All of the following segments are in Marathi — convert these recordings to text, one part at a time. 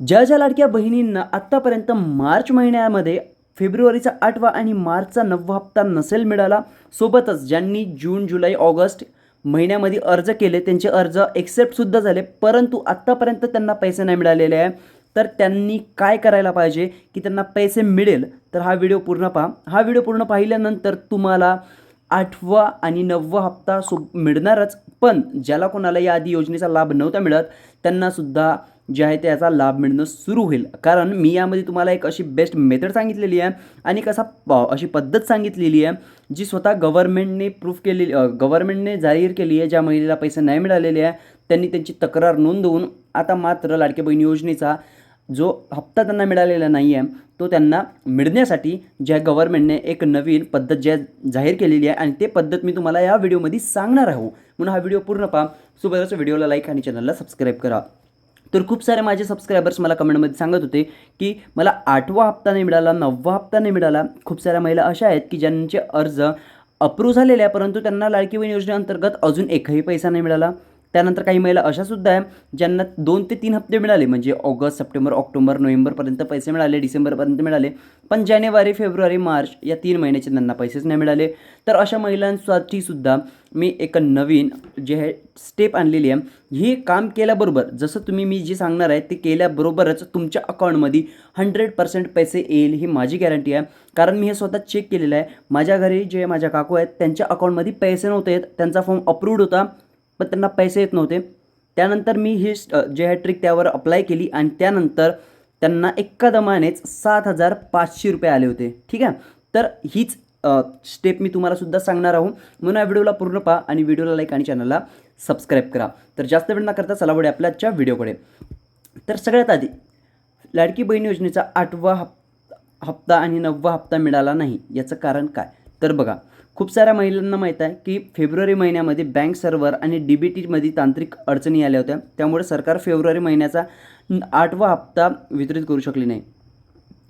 ज्या ज्या लाडक्या बहिणींना आत्तापर्यंत मार्च महिन्यामध्ये फेब्रुवारीचा आठवा आणि मार्चचा नववा हप्ता नसेल मिळाला सोबतच ज्यांनी जून जुलै ऑगस्ट महिन्यामध्ये अर्ज केले त्यांचे अर्ज एक्सेप्टसुद्धा झाले परंतु आत्तापर्यंत त्यांना पैसे नाही मिळालेले आहे. तर त्यांनी काय करायला पाहिजे की त्यांना पैसे मिळेल? तर हा व्हिडिओ पूर्ण पहा. हा व्हिडिओ पूर्ण पाहिल्यानंतर तुम्हाला आठवा आणि नववा हप्ता सु मिळणारच पण ज्याला कोणाला या आधी योजनेचा लाभ नव्हता मिळत त्यांनासुद्धा जे आहे त्याचा लाभ मिळणं सुरू होईल. कारण मी यामध्ये तुम्हाला एक अशी बेस्ट मेथड सांगितलेली आहे आणि एक असा प- अशी पद्धत सांगितलेली आहे जी स्वतः गव्हर्नमेंटने प्रूफ केलेली गव्हर्नमेंटने जाहीर केली आहे ज्या महिलेला पैसे नाही मिळालेले आहे त्यांनी त्यांची तक्रार नोंदवून आता मात्र लाडक्या बहीण योजनेचा जो हप्ता त्यांना मिळालेला नाही आहे तो त्यांना मिळण्यासाठी ज्या गव्हर्नमेंटने एक नवीन पद्धत ज्या जाहीर केलेली आहे आणि ते पद्धत मी तुम्हाला या व्हिडिओमध्ये सांगणार आहो. म्हणून हा व्हिडिओ पूर्ण पहा. सोबतच व्हिडिओला लाईक आणि चॅनलला सबस्क्राईब करा. तर खूप सारे माझे सबस्क्रायबर्स मला कमेंटमध्ये सांगत होते की मला आठवा हप्ता नाही मिळाला नववा हप्ता नाही मिळाला. खूप साऱ्या महिला अशा आहेत की ज्यांचे अर्ज अप्रूव्ह झालेले आहे परंतु त्यांना लाडकी बहीण योजनेअंतर्गत अजून एकही पैसा नाही मिळाला. त्यानंतर काही महिला अशा सुद्धा आहे ज्यांना दोन ते तीन हप्ते मिळाले. म्हणजे ऑगस्ट सप्टेंबर ऑक्टोबर नोव्हेंबरपर्यंत पैसे मिळाले डिसेंबरपर्यंत मिळाले. पण जानेवारी फेब्रुवारी मार्च या तीन महिन्याचे त्यांना पैसेच नाही मिळाले. तर अशा महिलांसाठी सुद्धा मी एक नवीन जे आहे स्टेप आणलेली आहे ही काम केल्याबरोबर जसं तुम्ही मी जे सांगणार आहे ते केल्याबरोबरच तुमच्या अकाउंटमध्ये हंड्रेड पर्सेंट पैसे येईल ही माझी गॅरंटी आहे. कारण मी हे स्वतः चेक केलेलं आहे. माझ्या घरी जे माझ्या काकू आहेत त्यांच्या अकाउंटमध्ये पैसे नव्हते त्यांचा फॉर्म अप्रूव्ड होता. पण त्यांना पैसे येत नव्हते. त्यानंतर मी ही जे हॅट्रिक त्यावर अप्लाय केली आणि त्यानंतर त्यांना एका दमानेच सात हजार पाचशे रुपये आले होते. ठीक आहे? तर हीच स्टेप मी तुम्हाला सुद्धा सांगणार आहोत. म्हणून या व्हिडिओला पूर्ण पहा आणि व्हिडिओला लाईक आणि चॅनलला सबस्क्राईब करा. तर जास्त वेळ न करता चला पुढे आपल्या आजच्या व्हिडिओकडे. तर सगळ्यात आधी लाडकी बहीण योजनेचा आठवा हप हप्ता आणि नववा हप्ता मिळाला नाही. याचं कारण काय? तर बघा खूप साऱ्या महिलांना माहीत आहे की फेब्रुवारी महिन्यामध्ये बँक सर्व्हर आणि डी बी टीमध्ये तांत्रिक अडचणी आल्या होत्या. त्यामुळे सरकार फेब्रुवारी महिन्याचा आठवा हप्ता वितरित करू शकली नाही.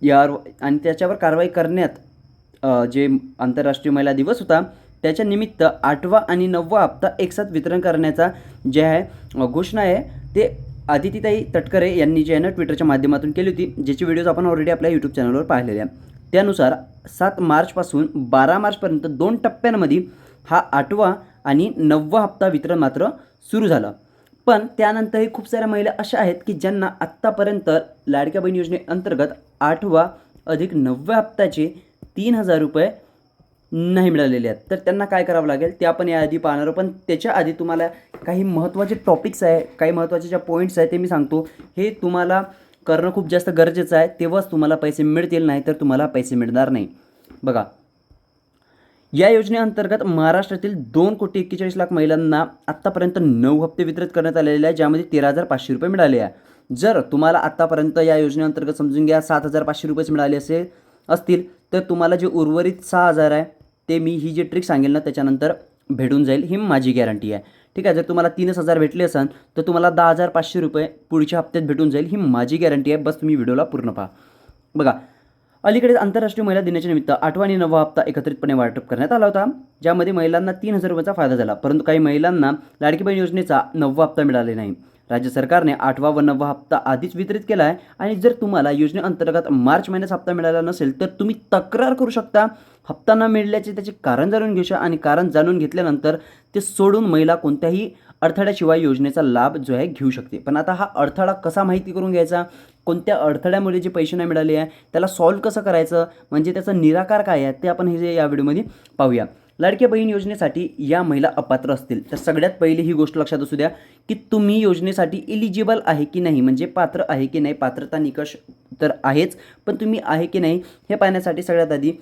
यावर आणि त्याच्यावर कारवाई करण्यात जे आंतरराष्ट्रीय महिला दिवस होता त्याच्या निमित्त आठवा आणि नववा हप्ता एकसाथ वितरण करण्याचा जे आहे घोषणा आहे ते आदितीताई तटकरे यांनी जे आहे ना ट्विटरच्या माध्यमातून केली होती. ज्याची व्हिडिओज आपण ऑलरेडी आपल्या यूट्यूब चॅनलवर पाहिलेल्या. आहे त्यानुसार सात मार्चपासून बारा मार्चपर्यंत दोन टप्प्यांमध्ये हा आठवा आणि नववा हप्ता वितरण मात्र सुरू झालं. पण त्यानंतरही खूप साऱ्या महिला अशा आहेत की ज्यांना आत्तापर्यंत लाडक्या बहीण योजनेअंतर्गत आठवा अधिक नवव्या हप्त्याचे तीन हजार रुपये नाही मिळालेले आहेत. तर त्यांना काय करावं लागेल? ते आपण याआधी पाहणार आहोत. पण त्याच्या आधी तुम्हाला काही महत्त्वाचे टॉपिक्स आहे काही महत्त्वाचे ज्या पॉईंट्स आहे ते मी सांगतो. हे तुम्हाला करणं खूप जास्त गरजेचं आहे. तेव्हाच तुम्हाला पैसे मिळतील नाही तर तुम्हाला पैसे मिळणार नाही. बघा. या योजनेअंतर्गत महाराष्ट्रातील दोन कोटी एक्केचाळीस लाख महिलांना आत्तापर्यंत नऊ हप्ते वितरित करण्यात आलेले आहे ज्यामध्ये तेरा हजार पाचशे रुपये मिळाले आहे जर तुम्हाला आत्तापर्यंत या योजनेअंतर्गत समजून घ्या सात हजार पाचशे रुपयेच मिळाले असेल असतील तर तुम्हाला जे उर्वरित सहा हजार आहे ते मी ही जी ट्रिक सांगेल ना त्याच्यानंतर भेटून जाईल ही माझी गॅरंटी आहे. ठीक आहे जर तुम्हाला तीनच हजार भेटले असाल तर तुम्हाला दहा हजार पाचशे रुपये पुढच्या हप्त्यात भेटून जाईल ही माझी गॅरंटी आहे. बस तुम्ही व्हिडिओला पूर्ण पहा. बघा अलीकडेच आंतरराष्ट्रीय महिला दिनाच्या निमित्त आठवा आणि नववा हप्ता एकत्रितपणे वाटप करण्यात आला होता ज्यामध्ये महिलांना तीन हजार रुपयाचा फायदा झाला परंतु काही महिलांना लाडकी बहीण योजनेचा नववा हप्ता मिळाले नाही. राज्य सरकारने आठवा व नववा हप्ता आधीच वितरित केला आहे आणि जर तुम्हाला योजनेअंतर्गत मार्च महिन्याचा हप्ता मिळाला नसेल तर तुम्ही तक्रार करू शकता. हप्ता न मिळाल्याचे त्याचे कारण जाणून घेऊया आणि कारण जाणून घेतल्यानंतर ते सोडून महिला कोणत्याही अडथळ्याशिवाय योजनेचा लाभ जो आहे घेऊ शकते. पण आता हा अडथळा कसा माहिती करून घ्यायचा? कोणत्या अडथळ्यामुळे जे पैसे नाही मिळाले आहे? त्याला सॉल्व कसं करायचं? म्हणजे त्याचा निराकार काय आहे? ते आपण हे जे या व्हिडिओमध्ये पाहूया. लाडक्या बहीण योजनेसाठी या महिला अपात्र असतील. तर सगळ्यात पहिली ही गोष्ट लक्षात असू द्या की तुम्ही योजनेसाठी इलिजिबल आहे की नाही? म्हणजे पात्र आहे की नाही? पात्रता निकष तर आहेच पण तुम्ही आहे की नाही हे पाहण्यासाठी सगळ्यात आधी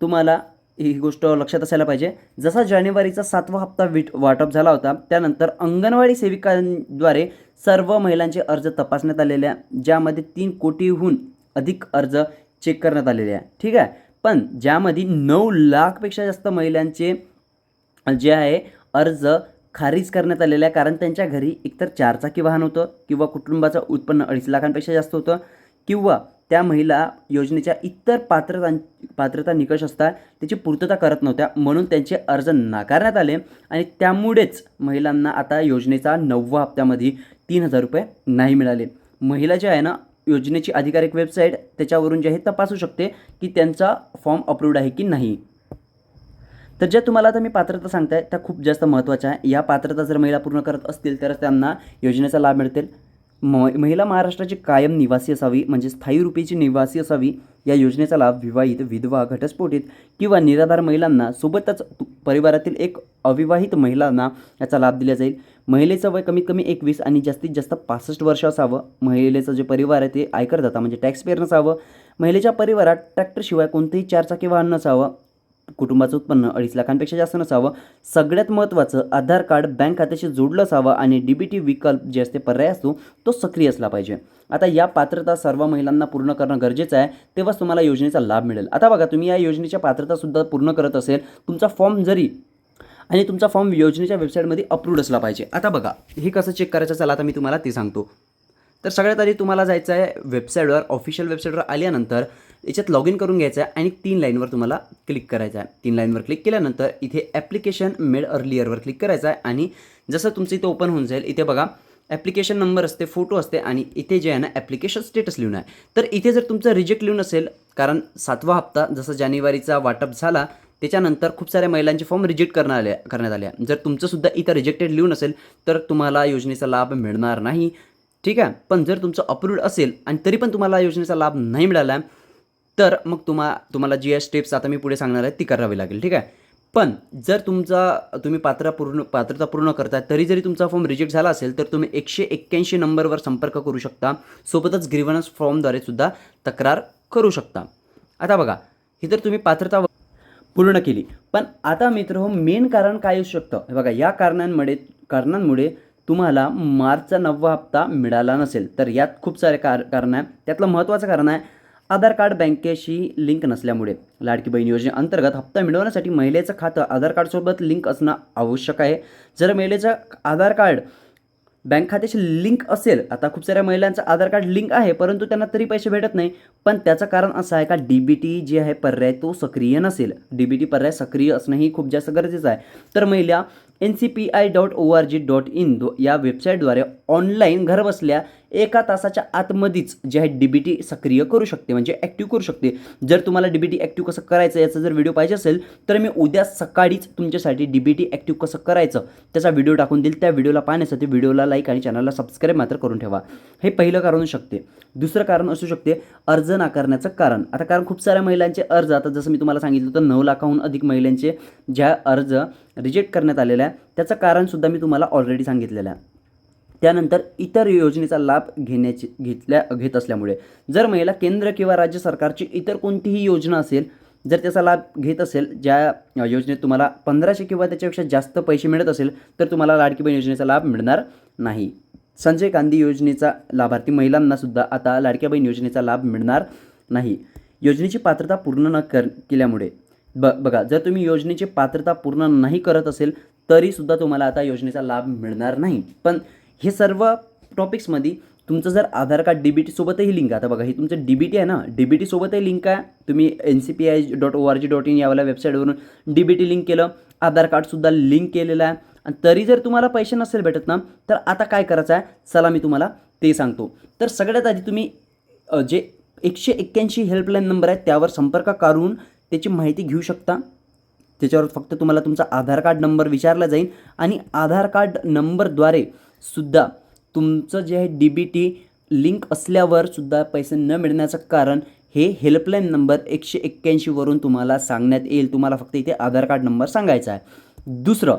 तुम्हाला ही गोष्ट लक्षात असायला पाहिजे. जसा जानेवारीचा सातवा हप्ता विट वाटप झाला होता त्यानंतर अंगणवाडी सेविकांद्वारे सर्व महिलांचे अर्ज तपासण्यात आलेले आहे ज्यामध्ये तीन कोटीहून अधिक अर्ज चेक करण्यात आलेले आहे. ठीक आहे? पण ज्यामध्ये नऊ लाखपेक्षा जास्त महिलांचे जे आहे अर्ज खारिज करण्यात आलेले आहे कारण त्यांच्या घरी एकतर चारचाकी वाहन होतं किंवा कुटुंबाचं उत्पन्न अडीच लाखांपेक्षा जास्त होतं किंवा त्या महिला योजनेच्या इतर पात्रता पात्रता निकष असतात त्याची पूर्तता करत नव्हत्या म्हणून त्यांचे अर्ज नाकारण्यात आले आणि त्यामुळेच महिलांना आता योजनेचा नववा हप्त्यामध्ये तीन हजार रुपये नाही मिळाले. महिला जे आहे ना योजनेची अधिकारिक वेबसाईट त्याच्यावरून जे आहे तपासू शकते की त्यांचा फॉर्म अप्रूव्ड आहे की नाही. तर ज्या तुम्हाला आता मी पात्रता सांगताय त्या खूप जास्त महत्त्वाच्या आहे. या पात्रता जर महिला पूर्ण करत असतील तरच त्यांना योजनेचा लाभ मिळतील. म महिला महाराष्ट्राची कायम निवासी असावी म्हणजे स्थायी रुपीची निवासी असावी या योजनेचा लाभ विवाहित विधवा घटस्फोटित किंवा निराधार महिलांना सोबतच तु- परिवारातील एक अविवाहित महिलांना याचा लाभ दिला जाईल. महिलेचं वय कमीत कमी एकवीस आणि जास्तीत जास्त पासष्ट वर्ष असावं. महिलेचं जे परिवार आहे ते आयकरदाता म्हणजे टॅक्स पेअर नसावं. महिलेच्या परिवारात ट्रॅक्टरशिवाय कोणतंही चारचाकी वाहन नसावं. कुटुंबाचं उत्पन्न अडीच लाखांपेक्षा जास्त नसावं. सगळ्यात महत्त्वाचं आधार कार्ड बँक खात्याशी जोडलं असावं आणि डी बी टी विकल्प जे असते पर्याय असतो तो सक्रिय असला पाहिजे. आता या पात्रता सर्व महिलांना पूर्ण करणं गरजेचं आहे तेव्हाच तुम्हाला योजनेचा लाभ मिळेल. आता बघा तुम्ही या योजनेच्या पात्रतासुद्धा पूर्ण करत असेल तुमचा फॉर्म जरी आणि तुमचा फॉर्म योजनेच्या वेबसाईटमध्ये अप्रूव्ड असला पाहिजे. आता बघा हे कसं चेक करायचं चला आता मी तुम्हाला ते सांगतो. तर सगळ्यात आधी तुम्हाला जायचं आहे वेबसाईटवर ऑफिशियल वेबसाईटवर आल्यानंतर याच्यात लॉग इन करून घ्यायचं आहे आणि तीन लाईनवर तुम्हाला क्लिक करायचं आहे. तीन लाईनवर क्लिक केल्यानंतर इथे ॲप्लिकेशन मेड अर्लियरवर क्लिक करायचं आहे आणि जसं तुमचं इथे ओपन होऊन जाईल इथे बघा ॲप्लिकेशन नंबर असते फोटो असते आणि इथे जे आहे ना ॲप्लिकेशन स्टेटस लिहून आहे. तर इथे जर तुमचं रिजेक्ट लिहून असेल कारण सातवा हप्ता जसं जानेवारीचा वाटप झाला त्याच्यानंतर खूप साऱ्या महिलांचे फॉर्म रिजेक्ट करण्यात आले करण्यात आले जर तुमचंसुद्धा इथं रिजेक्टेड लिहून असेल तर तुम्हाला योजनेचा लाभ मिळणार नाही. ठीक आहे? पण जर तुमचं अप्रूव्ड असेल आणि तरी पण तुम्हाला योजनेचा लाभ नाही मिळाला तर मग तुम्हा तुम्हाला जी एस स्टेप्स आता मी पुढे सांगणार आहे ती करावी लागेल ठीक आहे? पण जर तुमचा तुम्ही पात्र पूर्ण पात्रता पूर्ण करताय तरी जरी तुमचा फॉर्म रिजेक्ट झाला असेल तर तुम्ही एकशे एक्क्याऐंशी नंबरवर संपर्क करू शकता. सोबतच ग्रीवनस फॉर्मद्वारे सुद्धा तक्रार करू शकता. आता बघा ही तर तुम्ही पात्रता पूर्ण केली. पण आता मित्र हो मेन कारण काय असू शकतं? हे बघा या कारणांमुळे कारणांमुळे तुम्हाला मार्चचा नववा हप्ता मिळाला नसेल. तर यात खूप सारे कार कारण आहे. त्यातलं महत्त्वाचं कारण आहे आधार कार्ड बँकेशी लिंक नसल्यामुळे लाडकी बहीण योजनेअंतर्गत हप्ता मिळवण्यासाठी महिलेचं खातं आधार कार्डसोबत लिंक असणं आवश्यक आहे. जर महिलेचं आधार कार्ड बँक खात्याशी लिंक असेल आता खूप साऱ्या महिलांचं आधार कार्ड लिंक आहे परंतु त्यांना तरी पैसे भेटत नाही. पण त्याचं कारण असं आहे का? डी बी टी जे आहे पर्याय तो सक्रिय नसेल. डी बी टी पर्याय सक्रिय असणंही खूप जास्त गरजेचं आहे. तर महिला N C P I dot O R G dot in या वेबसाईटद्वारे ऑनलाईन घरबसल्या एका तासाच्या आतमध्येच जे आहे डी बी टी सक्रिय करू शकते म्हणजे ॲक्टिव्ह करू शकते. जर तुम्हाला डी बी टी ॲक्टिव्ह कसं करायचं याचा जर व्हिडिओ पाहिजे असेल तर मी उद्या सकाळीच तुमच्यासाठी डी बी टी ॲक्टिव्ह कसं करायचं त्याचा व्हिडिओ टाकून देईल. त्या व्हिडिओला पाहण्यासाठी व्हिडिओला लाईक आणि चॅनलला सबस्क्राईब मात्र करून ठेवा. हे पहिलं कारण असू शकते. दुसरं कारण असू शकते अर्ज नाकारण्याचं कारण. आता कारण खूप साऱ्या महिलांचे अर्ज आता जसं मी तुम्हाला सांगितलं होतं नऊ लाखाहून अधिक महिलांचे ज्या अर्ज रिजेक्ट करण्यात आलेला आहे त्याचं कारणसुद्धा मी तुम्हाला ऑलरेडी सांगितलेलं आहे. त्यानंतर इतर योजनेचा लाभ घेण्याची घेतल्या घेत असल्यामुळे. जर महिला केंद्र किंवा राज्य सरकारची इतर कोणतीही योजना असेल जर त्याचा लाभ घेत असेल ज्या योजनेत तुम्हाला पंधराशे किंवा त्याच्यापेक्षा जास्त पैसे मिळत असेल तर तुम्हाला लाडकी बहीण योजनेचा लाभ मिळणार नाही. संजय गांधी योजनेचा लाभार्थी महिलांनासुद्धा आता लाडक्या बहीण योजनेचा लाभ मिळणार नाही. योजनेची पात्रता पूर्ण न कर केल्यामुळे. ब बघा जर तुम्ही योजनेची पात्रता पूर्ण नाही करत असेल तरीसुद्धा तुम्हाला आता योजनेचा लाभ मिळणार नाही. पण हे सर्व टॉपिक्समध्ये तुमचं जर आधार कार्ड डी बी टीसोबतही लिंक आहे. आता बघा ही तुमचं डी बी टी आहे ना? डी बी टीसोबतही लिंक आहे. तुम्ही N C P I dot O R G dot in यावाला वेबसाईटवरून डी बी टी लिंक केलं. आधार कार्डसुद्धा लिंक केलेलं आहे. आणि तरी जर तुम्हाला पैसे नसेल भेटत ना तर आता काय करायचं आहे? चला मी तुम्हाला ते सांगतो. तर सगळ्यात आधी तुम्ही जे एकशे एक्क्याऐंशी हेल्पलाईन नंबर आहे त्यावर संपर्क करून त्याची माहिती घेऊ शकता. त्याच्यावर फक्त तुम्हाला तुमचा आधार कार्ड नंबर विचारला जाईल. आणि आधार कार्ड नंबरद्वारे सुद्धा. तुमचं जे आहे डी बी टी लिंक असल्यावर सुद्धा पैसे न मिळण्याचं कारण हे हेल्पलाईन नंबर एकशे एक्क्याऐंशीवरून तुम्हाला सांगण्यात येईल. तुम्हाला फक्त इथे आधार कार्ड नंबर सांगायचा आहे. दुसरं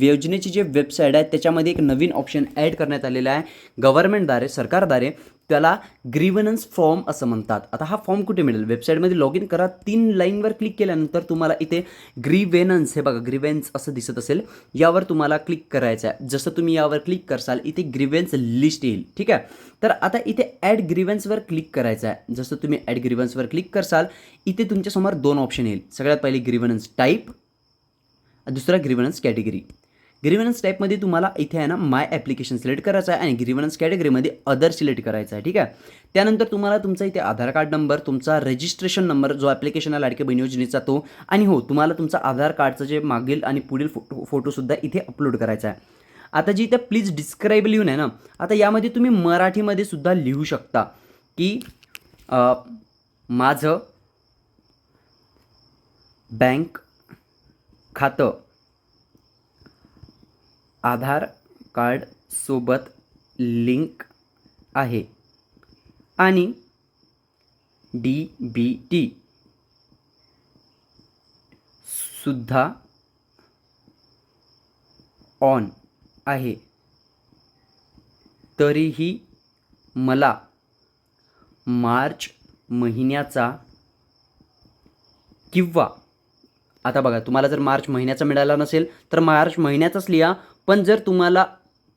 योजनेची जे वेबसाईट आहे त्याच्यामध्ये एक नवीन ऑप्शन ॲड करण्यात आलेला आहे. गव्हर्नमेंटद्वारे सरकारद्वारे त्याला ग्रीवनन्स फॉर्म असं म्हणतात. आता हा फॉर्म कुठे मिळेल? वेबसाईटमध्ये लॉग इन करा. तीन लाईनवर क्लिक केल्यानंतर तुम्हाला इथे ग्रीवेनन्स हे बघा ग्रीवेन्स असं दिसत असेल. यावर तुम्हाला क्लिक करायचं आहे जसं तुम्ही यावर क्लिक करसाल इथे ग्रीवेन्स लिस्ट येईल. ठीक आहे? तर आता इथे ॲड ग्रीवेन्सवर क्लिक करायचं आहे जसं तुम्ही ॲड ग्रीव्हन्सवर क्लिक करसाल इथे तुमच्यासमोर दोन ऑप्शन येईल. सगळ्यात पहिली ग्रीवनन्स टाईप दुसरा ग्रीवनन्स कॅटेगरी ग्रीवनन्स टाईपमध्ये तुम्हाला इथे आहे ना माय ॲप्लिकेशन सिलेक्ट करायचं आहे आणि ग्रीवनन्स कॅटेगरीमध्ये अदर सिलेक्ट करायचं आहे ठीक आहे? त्यानंतर तुम्हाला तुमचा इथे आधार कार्ड नंबर तुमचा रजिस्ट्रेशन नंबर जो ॲप्लिकेशनला लाडके बहीण योजनेचा तो आणि हो तुम्हाला तुमचा आधार कार्डचं जे मागील आणि पुढील फोटो फोटोसुद्धा इथे अपलोड करायचा आहे. आता जी इथे प्लीज डिस्क्राईब लिहून आहे ना आता यामध्ये तुम्ही मराठीमध्ये सुद्धा लिहू शकता की माझं बँक खातं आधार कार्डसोबत लिंक आहे. आणि डी बी टी सुद्धा ऑन आहे. तरीही मला मार्च महिन्याचा किंवा आता बघा तुम्हाला जर मार्च महिन्याचा मिळाला नसेल तर मार्च महिन्याचाच लिहा. पण जर तुम्हाला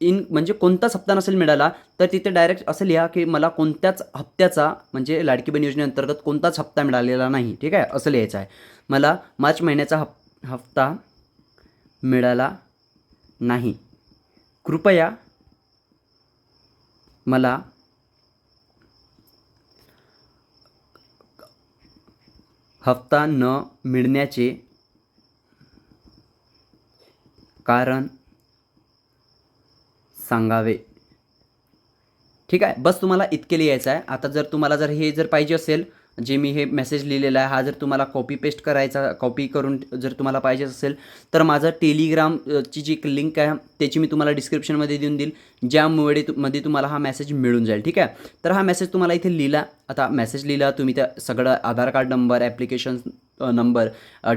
इन म्हणजे कोणताच हप्ता नसेल मिळाला तर तिथे डायरेक्ट असं लिहा की मला कोणत्याच हप्त्याचा म्हणजे लाडकी बहीण योजनेअंतर्गत कोणताच हप्ता मिळालेला नाही. ठीक आहे? असं लिहायचं आहे. मला मार्च महिन्याचा हप हप्ता मिळाला नाही. कृपया मला हप्ता न मिळण्याचे कारण सांगावे. ठीक आहे? बस तुम्हाला इतके लिहायचं आहे. आता जर तुम्हाला जर हे जर पाहिजे असेल जे मी हे मेसेज लिहिलेला आहे हा जर तुम्हाला कॉपी पेस्ट करायचा कॉपी करून जर तुम्हाला पाहिजे असेल तर माझं टेलिग्रामची जी एक जी लिंक आहे त्याची मी तुम्हाला डिस्क्रिप्शनमध्ये देऊन देईल. ज्यामुळे मध्ये तुम्हाला हा मेसेज मिळून जाईल. ठीक आहे? तर हा मेसेज तुम्हाला इथे लिहिला. आता मेसेज लिहिला तुम्ही त्या सगळं Aadhaar card number application number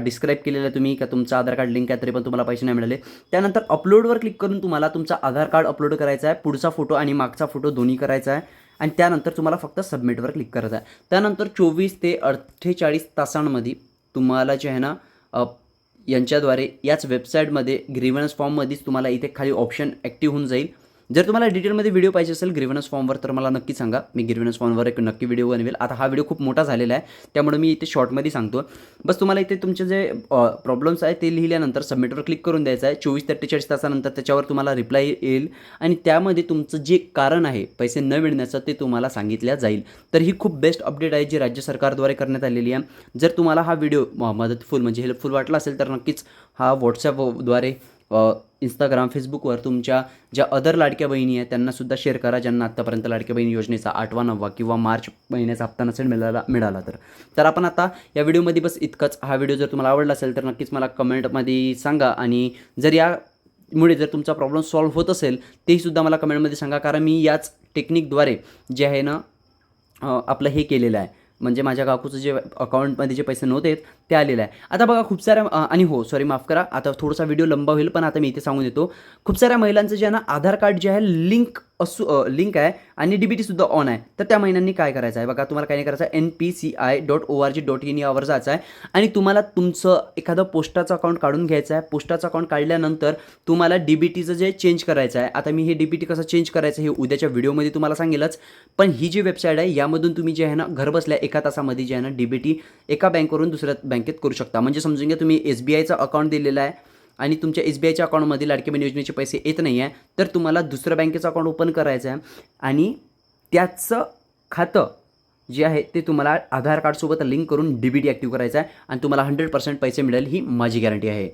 describe केलेला आहे तुम्ही का तुमचं आधार कार्ड लिंक आहे तरी पण तुम्हाला पैसे नाही मिळाले. त्यानंतर अपलोडवर क्लिक करून तुम्हाला तुमचा आधार कार्ड अपलोड करायचा आहे पुढचा फोटो आणि मागचा फोटो दोन्ही करायचा आहे आणि त्यानंतर तुम्हाला फक्त सबमिटवर क्लिक करायचं आहे. त्यानंतर चोवीस ते अठ्ठेचाळीस तासांमध्ये तुम्हाला जे आहे ना यांच्याद्वारे याच वेबसाईटमध्ये ग्रीवन्स फॉर्ममध्येच तुम्हाला इथे खाली ऑप्शन ॲक्टिव्ह होऊन जाईल. जर तुम्हाला डिटेलमध्ये व्हिडिओ पाहिजे असेल ग्रीवनस फॉर्मवर तर मला नक्की सांगा. मी ग्रीवनस फॉर्मवर एक नक्की व्हिडिओ बनवेल. आता हा व्हिडिओ खूप मोठा झालेला आहे त्यामुळे मी इथे शॉर्टमध्ये सांगतो. बस तुम्हाला इथे तुमचे जे प्रॉब्लेम्स आहे ते लिहिल्यानंतर सबमिटवर क्लिक करून द्यायचं आहे. चोवीस ते अठ्ठेचाळीस तासानंतर त्याच्यावर तुम्हाला रिप्लाय येईल आणि त्यामध्ये तुमचं जे कारण आहे पैसे न मिळण्याचं ते तुम्हाला सांगितल्या जाईल. तर ही खूप बेस्ट अपडेट आहे जी राज्य सरकारद्वारे करण्यात आलेली आहे. जर तुम्हाला हा व्हिडिओ मदतफुल म्हणजे हेल्पफुल वाटला असेल तर नक्कीच हा व्हॉट्सॲपद्वारे इंस्टाग्राम फेसबुकवर तुमच्या ज्या अदर लाडक्या बहिणी आहेत त्यांनासुद्धा शेअर करा ज्यांना आत्तापर्यंत लाडक्या बहिणी योजनेचा आठवा नववा किंवा मार्च महिन्याचा हप्ता नसेल मिळाला मिळाला तर. तर आपण आता या व्हिडिओमध्ये बस इतकंच. हा व्हिडिओ जर तुम्हाला आवडला असेल तर नक्कीच मला कमेंटमध्ये सांगा. आणि जर या मुळे जर तुमचा प्रॉब्लेम सॉल्व्ह होत असेल तेहीसुद्धा मला कमेंटमध्ये सांगा. कारण मी याच टेक्निकद्वारे जे आहे ना आपलं हे केलेलं आहे. म्हणजे माझ्या काकूचं जे अकाउंटमध्ये जे पैसे नव्हते ते आलेलं आहे. आता बघा खूप साऱ्या आणि हो सॉरी माफ करा. आता थोडासा व्हिडिओ लंबा होईल पण आता मी इथे सांगून देतो. खूप साऱ्या महिलांचं जे आहे ना आधार कार्ड जे आहे लिंक असू लिंक आहे आणि डी बी टीसुद्धा ऑन आहे. तर त्या महिन्यांनी काय करायचं आहे? बघा तुम्हाला काय नाही करायचं आहे? N P C I dot O R G dot in यावर जायचं आहे. आणि तुम्हाला तुमचं एखादं पोस्टाचं अकाउंट काढून घ्यायचं आहे. पोस्टाचं अकाउंट काढल्यानंतर तुम्हाला डी बी टीचं जे चेंज करायचं आहे आता मी हे डी बी टी कसं चेंज करायचं हे उद्याच्या व्हिडिओमध्ये तुम्हाला सांगेलच. पण ही जी वेबसाईट आहे यामधून तुम्ही जे आहे ना घरबसल्या एका तासामध्ये जे आहे ना डी बी टी एका बँकवरून दुसऱ्या बँकेत करू शकता. म्हणजे समजून घ्या तुम्ही एस बी आयचं अकाउंट दिलेलं आहे. आणि तुमच्या एस बी आयच्या अकाउंटमध्ये लाडकी बहीण योजनेचे पैसे येत नाही आहे तर तुम्हाला दुसऱ्या बँकेचं अकाउंट ओपन करायचं आहे. आणि त्याचं खातं जे आहे ते तुम्हाला आधार कार्डसोबत लिंक करून डी बी डी ॲक्टिव्ह करायचं आहे आणि तुम्हाला हंड्रेड पर्सेंट पैसे मिळेल ही माझी गॅरंटी आहे.